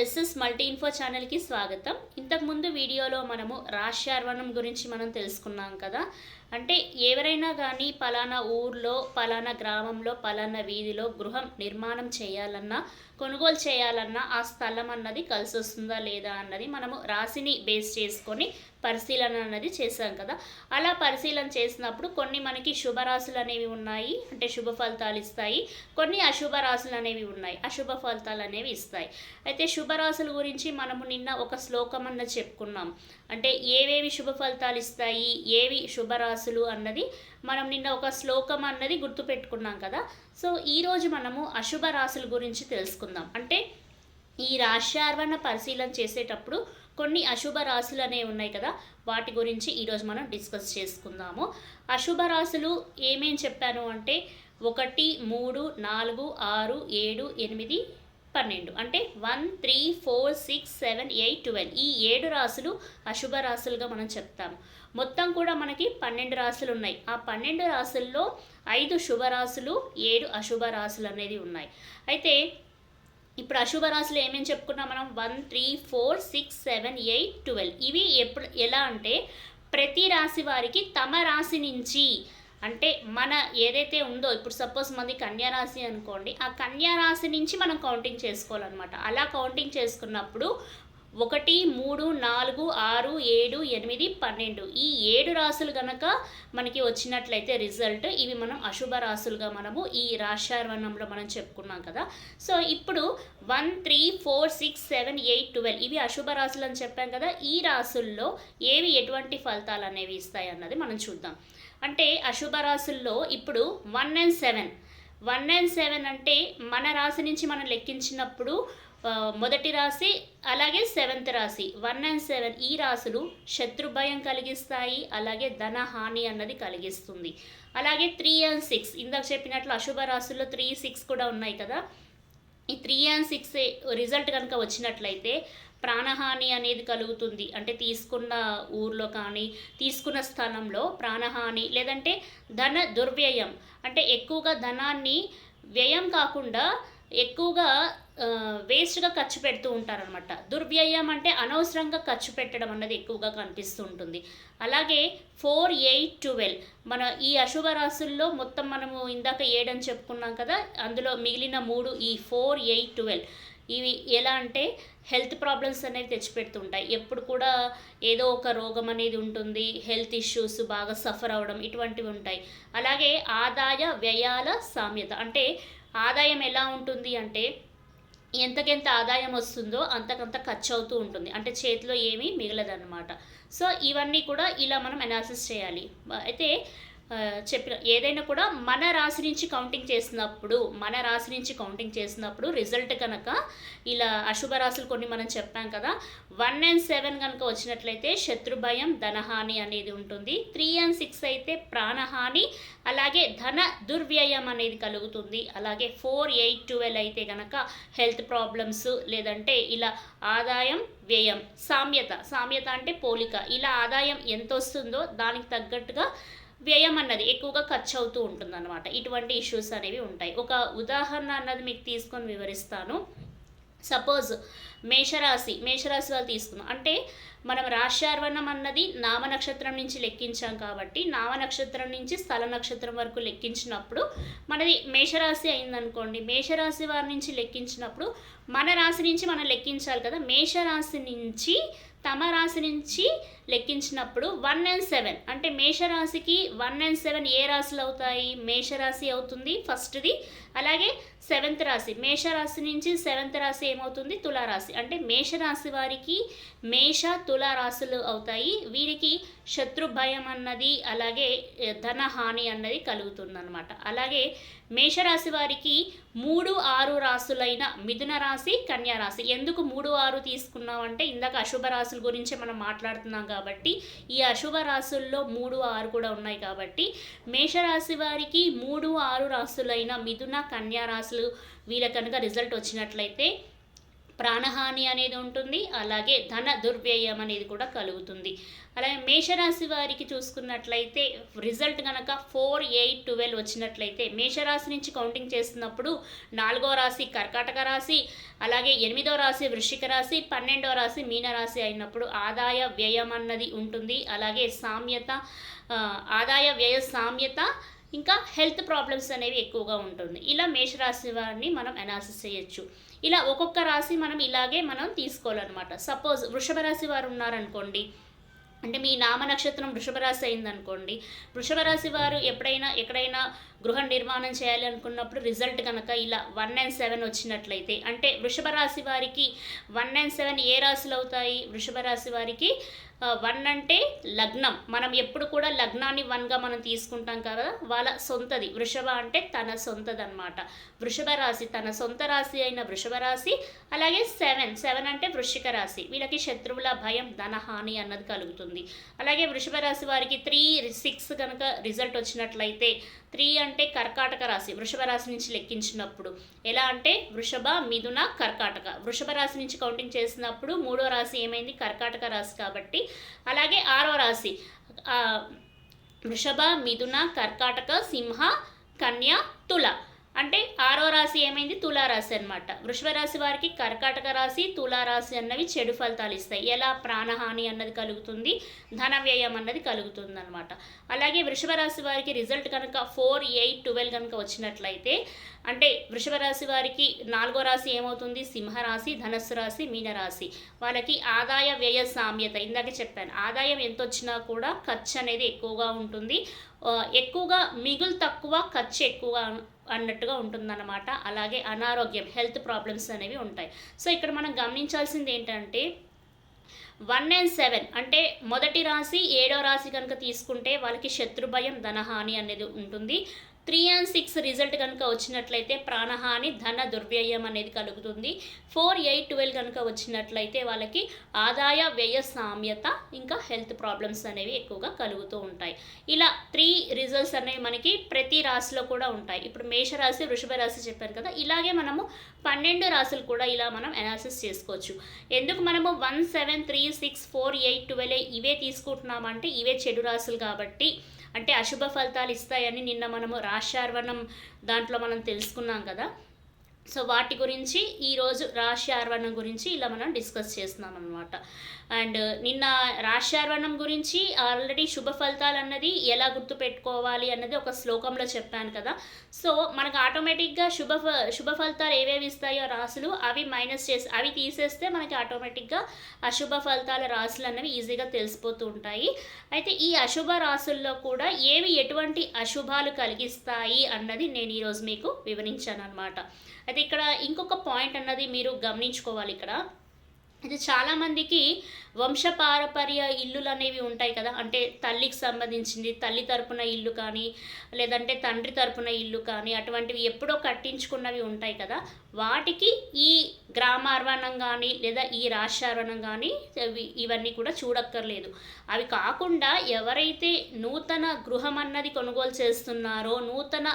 SS multi info ఛానల్కి స్వాగతం. ఇంతకుముందు వీడియోలో మనము రాశ్యార్వణం గురించి మనం తెలుసుకున్నాం కదా. అంటే ఎవరైనా కానీ పలానా ఊర్లో పలానా గ్రామంలో పలానా వీధిలో గృహం నిర్మాణం చేయాలన్నా కొనుగోలు చేయాలన్నా ఆ స్థలం అన్నది కలిసి వస్తుందా లేదా అన్నది మనము రాశిని బేస్ చేసుకొని పరిశీలన అన్నది చేశాం కదా. అలా పరిశీలన చేసినప్పుడు కొన్ని మనకి శుభరాశులు అనేవి ఉన్నాయి అంటే శుభ ఫలితాలు ఇస్తాయి. కొన్ని అశుభ రాశులు అనేవి ఉన్నాయి అశుభ ఫలితాలు అనేవి ఇస్తాయి. అయితే శుభరాశుల గురించి మనము నిన్న ఒక శ్లోకం అన్న చెప్పుకున్నాం. అంటే ఏవేవి శుభ ఫలితాలు ఇస్తాయి ఏవి శుభరాశులు అన్నది మనం నిన్న ఒక శ్లోకం అన్నది గుర్తుపెట్టుకున్నాం కదా. సో ఈరోజు మనము అశుభ రాశుల గురించి తెలుసుకుందాం. అంటే ఈ రాశ్యార్వణ పరిశీలన చేసేటప్పుడు కొన్ని అశుభ రాశులు అనేవి ఉన్నాయి కదా. వాటి గురించి ఈరోజు మనం డిస్కస్ చేసుకుందాము. అశుభ రాశులు ఏమేం చెప్పాను అంటే ఒకటి మూడు నాలుగు ఆరు ఏడు ఎనిమిది పన్నెండు. అంటే one three four six seven eight twelve. ఈ ఏడు రాశులు అశుభ రాశులుగా మనం చెప్తాము మొత్తం కూడా మనకి పన్నెండు రాశులు ఉన్నాయి. ఆ పన్నెండు రాశుల్లో ఐదు శుభ రాశులు ఏడు అశుభ రాశులు అనేది ఉన్నాయి. అయితే ఇప్పుడు అశుభ రాశులు ఏమేమి చెప్పుకున్నాం మనం? One three four six seven eight twelve. ఇవి ఎప్పుడు ఎలా అంటే ప్రతి రాశి వారికి తమ రాశి నుంచి అంటే మన ఏదైతే ఉందో ఇప్పుడు సపోజ్ మంది కన్యా రాశి అనుకోండి ఆ కన్యా రాశి నుంచి మనం కౌంటింగ్ చేసుకోవాలన్నమాట. అలా కౌంటింగ్ చేసుకున్నప్పుడు ఒకటి మూడు నాలుగు ఆరు ఏడు ఎనిమిది పన్నెండు. ఈ ఏడు రాసులు గనక మనకి వచ్చినట్లయితే రిజల్ట్ ఇవి మనం అశుభ రాసులుగా మనము ఈ రాశార్వణంలో మనం చెప్పుకున్నాం కదా. సో ఇప్పుడు one three four six seven eight twelve ఇవి అశుభ రాసులు అని చెప్పాం కదా. ఈ రాసుల్లో ఏవి ఎటువంటి ఫలితాలు అనేవి ఇస్తాయి అన్నది మనం చూద్దాం. అంటే అశుభ రాసుల్లో ఇప్పుడు one and seven. One and seven అంటే మన రాశి నుంచి మనం లెక్కించినప్పుడు మొదటి రాశి అలాగే సెవెంత్ రాశి. వన్ అండ్ సెవెన్ ఈ రాశులు శత్రు భయం కలిగిస్తాయి అలాగే ధన హాని అన్నది కలిగిస్తుంది. అలాగే త్రీ అండ్ సిక్స్. ఇందాక చెప్పినట్లు అశుభ రాశుల్లో త్రీ సిక్స్ కూడా ఉన్నాయి కదా. ఈ త్రీ అండ్ సిక్స్ రిజల్ట్ కనుక వచ్చినట్లయితే ప్రాణహాని అనేది కలుగుతుంది. అంటే తీసుకున్న ఊర్లో కానీ తీసుకున్న స్థలంలో ప్రాణహాని లేదంటే ధన దుర్వ్యయం. అంటే ఎక్కువగా ధనాన్ని వ్యయం కాకుండా ఎక్కువగా వేస్ట్గా ఖర్చు పెడుతూ ఉంటారనమాట దుర్వ్యయం అంటే అనవసరంగా ఖర్చు పెట్టడం అన్నది ఎక్కువగా కనిపిస్తూ ఉంటుంది అలాగే ఫోర్ ఎయిట్ ట్వెల్వ్ మన ఈ అశుభ రాశుల్లో మొత్తం మనము ఇందాక ఏడని చెప్పుకున్నాం కదా అందులో మిగిలిన మూడు ఈ ఫోర్ ఎయిట్ ట్వెల్వ్ ఇవి ఎలా అంటే హెల్త్ ప్రాబ్లమ్స్ అనేవి తెచ్చిపెడుతుంటాయి. ఎప్పుడు కూడా ఏదో ఒక రోగం అనేది ఉంటుంది హెల్త్ ఇష్యూస్ బాగా సఫర్ అవ్వడం ఇటువంటివి ఉంటాయి. అలాగే ఆదాయ వ్యయాల సామ్యత అంటే ఆదాయం ఎలా ఉంటుంది అంటే ఎంతకెంత ఆదాయం వస్తుందో అంతకంత ఖర్చు అవుతూ ఉంటుంది. అంటే చేతిలో ఏమీ మిగలదన్నమాట. సో ఇవన్నీ కూడా ఇలా మనం అనాలిసిస్ చేయాలి. అయితే చెప్పిన ఏదైనా కూడా మన రాశి నుంచి కౌంటింగ్ చేసినప్పుడు మన రాశి నుంచి కౌంటింగ్ చేసినప్పుడు రిజల్ట్ కనుక ఇలా అశుభ రాశులు కొన్ని మనం చెప్పాం కదా వన్ అండ్ సెవెన్ కనుక వచ్చినట్లయితే శత్రు భయం ధనహాని అనేది ఉంటుంది. త్రీ అండ్ సిక్స్ అయితే ప్రాణహాని అలాగే ధన దుర్వ్యయం అనేది కలుగుతుంది. అలాగే ఫోర్ ఎయిట్ ట్వెల్వ్ అయితే కనుక హెల్త్ ప్రాబ్లమ్స్ లేదంటే ఇలా ఆదాయం వ్యయం సామ్యత సామ్యత అంటే పోలిక. ఇలా ఆదాయం ఎంత వస్తుందో దానికి తగ్గట్టుగా వ్యయం అన్నది ఎక్కువగా ఖర్చు అవుతూ ఉంటుందన్నమాట. ఇటువంటి ఇష్యూస్ అనేవి ఉంటాయి. ఒక ఉదాహరణ అన్నది మీకు తీసుకొని వివరిస్తాను. సపోజ్ మేషరాశి మేషరాశి వాళ్ళు తీసుకున్నాం అంటే మనం రాశ్యార్వణం అన్నది నామ నక్షత్రం నుంచి లెక్కించాం కాబట్టి నామ నక్షత్రం నుంచి స్థల నక్షత్రం వరకు లెక్కించినప్పుడు మనది మేషరాశి అయిందనుకోండి. మేషరాశి వారి నుంచి లెక్కించినప్పుడు మన రాశి నుంచి మనం లెక్కించాలి కదా. మేషరాశి నుంచి తమ రాశి నుంచి లెక్కించినప్పుడు వన్ అండ్ సెవెన్. అంటే మేషరాశికి వన్ అండ్ సెవెన్ ఏ రాశులు అవుతాయి? మేషరాశి అవుతుంది ఫస్ట్ది. అలాగే సెవెంత్ రాశి. మేషరాశి నుంచి సెవెంత్ రాశి ఏమవుతుంది? తులారాశి. అంటే మేషరాశి వారికి మేష తులారాశులు అవుతాయి. వీరికి శత్రు భయం అన్నది అలాగే ధనహాని అన్నది కలుగుతుంది అన్నది కలుగుతుందన్నమాట. అలాగే మేషరాశి వారికి మూడు ఆరు రాశులైన మిథున రాశి కన్యా రాశి. ఎందుకు మూడు ఆరు తీసుకున్నాం అంటే ఇందాక అశుభ రాశుల గురించి మనం మాట్లాడుతున్నాం కాబట్టి ఈ అశుభ రాశుల్లో మూడు ఆరు కూడా ఉన్నాయి కాబట్టి మేషరాశి వారికి మూడు ఆరు రాసులైన మిథున కన్యా రాశులు వీళ్ళ కనుక రిజల్ట్ వచ్చినట్లయితే ప్రాణహాని అనేది ఉంటుంది అలాగే ధన దుర్వ్యయం అనేది కూడా కలుగుతుంది. అలాగే మేషరాశి వారికి చూసుకున్నట్లయితే రిజల్ట్ కనుక ఫోర్ ఎయిట్ ట్వెల్వ్ వచ్చినట్లయితే మేషరాశి నుంచి కౌంటింగ్ చేస్తున్నప్పుడు నాలుగో రాశి కర్కాటక రాశి అలాగే ఎనిమిదో రాశి వృశ్చిక రాశి పన్నెండో రాశి మీనరాశి అయినప్పుడు ఆదాయ వ్యయం అన్నది ఉంటుంది. అలాగే సామ్యత ఆదాయ వ్యయ సామ్యత ఇంకా హెల్త్ ప్రాబ్లమ్స్ అనేవి ఎక్కువగా ఉంటుంది. ఇలా మేషరాశి వారిని మనం అనాలిసిస్ చేయొచ్చు. ఇలా ఒక్కొక్క రాశి మనం ఇలాగే మనం తీసుకోవాలన్నమాట. సపోజ్ వృషభ రాశి వారు ఉన్నారనుకోండి అంటే మీ నామ నక్షత్రం వృషభ రాశి అయిందనుకోండి వృషభ రాశి వారు ఎప్పుడైనా ఎక్కడైనా గృహ నిర్మాణం చేయాలి అనుకున్నప్పుడు రిజల్ట్ కనుక ఇలా వన్ నైన్ సెవెన్ వచ్చినట్లయితే అంటే వృషభ రాశి వారికి వన్ నైన్ సెవెన్ ఏ రాశులు అవుతాయి? వృషభ రాశి వారికి వన్ అంటే లగ్నం. మనం ఎప్పుడు కూడా లగ్నాన్ని వన్గా మనం తీసుకుంటాం కదా వాళ్ళ సొంతది. వృషభ అంటే తన సొంతది అనమాట వృషభ రాశి తన సొంత రాశి అయిన వృషభ రాశి అలాగే సెవెన్ సెవెన్ అంటే వృషిక రాశి. వీళ్ళకి శత్రువుల భయం ధనహాని అన్నది కలుగుతుంది. అలాగే వృషభ రాశి వారికి త్రీ సిక్స్ కనుక రిజల్ట్ వచ్చినట్లయితే త్రీ అంటే కర్కాటక రాశి వృషభ రాశి నుంచి లెక్కించినప్పుడు. ఎలా అంటే వృషభ మిథున కర్కాటక. వృషభ రాశి నుంచి కౌంటింగ్ చేసినప్పుడు మూడో రాశి ఏమైంది? కర్కాటక రాశి కాబట్టి. అలాగే ఆరో రాశి వృషభ మిథున కర్కాటక సింహ కన్య తుల. అంటే ఆరో రాశి ఏమైంది? తులారాశి అనమాట వృషభ రాశి వారికి కర్కాటక రాశి తులారాశి అన్నవి చెడు ఫలితాలు ఇస్తాయి. ఎలా? ప్రాణహాని అన్నది కలుగుతుంది. ధన వ్యయం అన్నది కలుగుతుంది అనమాట అలాగే వృషభ రాశి వారికి రిజల్ట్ కనుక ఫోర్ ఎయిట్ ట్వెల్వ్ కనుక వచ్చినట్లయితే అంటే వృషభ రాశి వారికి నాలుగో రాశి ఏమవుతుంది? సింహరాశి ధనస్సు రాశి మీనరాశి. వాళ్ళకి ఆదాయ వ్యయ సామ్యత. ఇందాక చెప్పాను ఆదాయం ఎంత వచ్చినా కూడా ఖర్చు అనేది ఎక్కువగా ఉంటుంది. ఎక్కువగా మిగులు తక్కువ ఖర్చు ఎక్కువగా అన్నట్టుగా ఉంటుందన్నమాట. అలాగే అనారోగ్యం హెల్త్ ప్రాబ్లమ్స్ అనేవి ఉంటాయి. సో ఇక్కడ మనం గమనించాల్సింది ఏంటంటే వన్ అండ్ సెవెన్ అంటే మొదటి రాశి ఏడో రాశి కనుక తీసుకుంటే వాళ్ళకి శత్రుభయం ధనహాని అనేది ఉంటుంది. త్రీ అండ్ సిక్స్ రిజల్ట్ కనుక వచ్చినట్లయితే ప్రాణహాని ధన దుర్వ్యయం అనేది కలుగుతుంది. ఫోర్ ఎయిట్ ట్వెల్వ్ కనుక వచ్చినట్లయితే వాళ్ళకి ఆదాయ వ్యయ సామ్యత ఇంకా హెల్త్ ప్రాబ్లమ్స్ అనేవి ఎక్కువగా కలుగుతూ ఉంటాయి. ఇలా త్రీ రిజల్ట్స్ అనేవి మనకి ప్రతి రాశిలో కూడా ఉంటాయి. ఇప్పుడు మేషరాశి వృషభ రాశి చెప్పాను కదా ఇలాగే మనము పన్నెండు రాశులు కూడా ఇలా మనం అనాలిసిస్ చేసుకోవచ్చు. ఎందుకు మనము one seven three six four eight twelve ఇవే తీసుకుంటున్నామంటే ఇవే చెడు రాశులు కాబట్టి అంటే అశుభ ఫలితాలు ఇస్తాయని నిన్న మనము రాశార్వణం దాంట్లో మనం తెలుసుకున్నాం కదా. సో వాటి గురించి ఈరోజు రాశ్యార్వణం గురించి ఇలా మనం డిస్కస్ చేస్తున్నాం అనమాట అండ్ నిన్న రాశ్యార్వణం గురించి ఆల్రెడీ శుభ ఫలితాలు అన్నది ఎలా గుర్తుపెట్టుకోవాలి అన్నది ఒక శ్లోకంలో చెప్పాను కదా. సో మనకు ఆటోమేటిక్గా శుభ శుభ ఫలితాలు ఏవేవి ఇస్తాయో రాసులు అవి మైనస్ చేసి అవి తీసేస్తే మనకి ఆటోమేటిక్గా అశుభ ఫలితాల రాసులు అన్నవి ఈజీగా తెలిసిపోతూ ఉంటాయి. అయితే ఈ అశుభ రాసుల్లో కూడా ఏవి ఎటువంటి అశుభాలు కలిగిస్తాయి అన్నది నేను ఈరోజు మీకు వివరించాను అనమాట అయితే ఇక్కడ ఇంకొక పాయింట్ అన్నది మీరు గమనించుకోవాలి ఇక్కడ. అయితే చాలామందికి వంశపారపర్య ఇల్లులు అనేవి ఉంటాయి కదా. అంటే తల్లికి సంబంధించింది తల్లి తరపున ఇల్లు కానీ లేదంటే తండ్రి తరపున ఇల్లు కానీ అటువంటివి ఎప్పుడో కట్టించుకున్నవి ఉంటాయి కదా. వాటికి ఈ గ్రామార్వణం కానీ లేదా ఈ రాష్ట్రార్వణం కానీ ఇవన్నీ కూడా చూడక్కర్లేదు. అవి కాకుండా ఎవరైతే నూతన గృహం అన్నది కొనుగోలు చేస్తున్నారో నూతన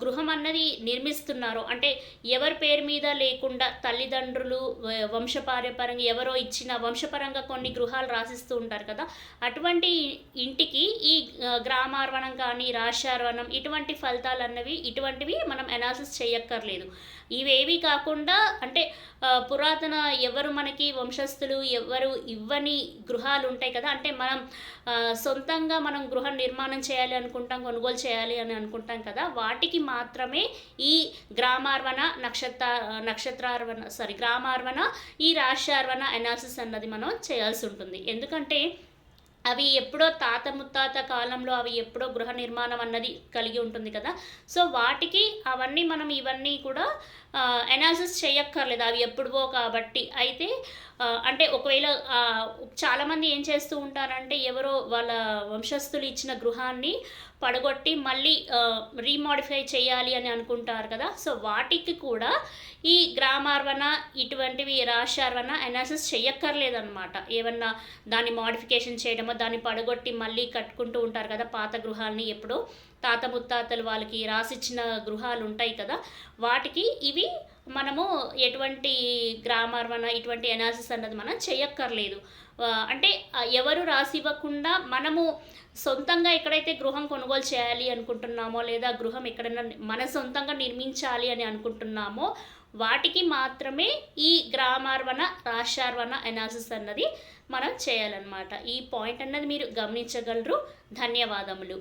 గృహం అన్నది నిర్మిస్తున్నారో. అంటే ఎవరి పేరు మీద లేకుండా తల్లిదండ్రులు వంశపార్యపరంగా ఎవరో ఇచ్చిన వంశపరంగా కొన్ని గృహాలు రాసిస్తూ ఉంటారు కదా. అటువంటి ఇంటికి ఈ గ్రామార్వణం కానీ రాశార్వణం ఇటువంటి ఫలితాలు అన్నవి ఇటువంటివి మనం అనాలిసిస్ చేయక్కర్లేదు. ఇవేవి కాకుండా అంటే పురాతన ఎవరు మనకి వంశస్థులు ఎవరు ఇవ్వని గృహాలు ఉంటాయి కదా. అంటే మనం సొంతంగా మనం గృహ నిర్మాణం చేయాలి అనుకుంటాం కొనుగోలు చేయాలి అని అనుకుంటాం కదా. వాటికి మాత్రమే ఈ గ్రామార్వణ నక్షత్ర నక్షత్రార్వణ సారీ గ్రామార్వణ ఈ రాశ్యార్వణ అనాలిసిస్ అన్నది మనం చేయాల్సి ఉంటుంది. ఎందుకంటే అవి ఎప్పుడో తాత ముత్తాత కాలంలో అవి ఎప్పుడో గృహ నిర్మాణం అన్నది కలిగి ఉంటుంది కదా. సో వాటికి అవన్నీ మనం ఇవన్నీ కూడా అనాలిసిస్ చేయక్కర్లేదు. అవి ఎప్పుడువో కాబట్టి. అయితే అంటే ఒకవేళ చాలామంది ఏం చేస్తూ ఉంటారంటే ఎవరో వాళ్ళ వంశస్థులు ఇచ్చిన గృహాన్ని పడగొట్టి మళ్ళీ రీమాడిఫై చేయాలి అని అనుకుంటారు కదా. సో వాటికి కూడా ఈ గ్రామార్వణ ఇటువంటివి రాశార్వణ అనాలిసిస్ చేయక్కర్లేదన్నమాట ఏమన్నా దాన్ని మాడిఫికేషన్ చేయడమో దాన్ని పడగొట్టి మళ్ళీ కట్టుకుంటూ ఉంటారు కదా పాత గృహాలని ఎప్పుడో. తాత ముత్తాతలు వాళ్ళకి రాసిచ్చిన గృహాలు ఉంటాయి కదా. వాటికి ఇవి మనము ఎటువంటి గ్రామార్వన ఇటువంటి ఎనాలిసిస్ అన్నది మనం చేయక్కర్లేదు. అంటే ఎవరు రాసి ఇవ్వకుండా మనము సొంతంగా ఎక్కడైతే గృహం కొనుగోలు చేయాలి అనుకుంటున్నామో లేదా గృహం ఎక్కడైనా మన సొంతంగా నిర్మించాలి అని అనుకుంటున్నామో వాటికి మాత్రమే ఈ గ్రామార్వన రాశార్వణ ఎనాలిసిస్ అన్నది మనం చేయాలన్నమాట. ఈ పాయింట్ అన్నది మీరు గమనించగలరు. ధన్యవాదములు.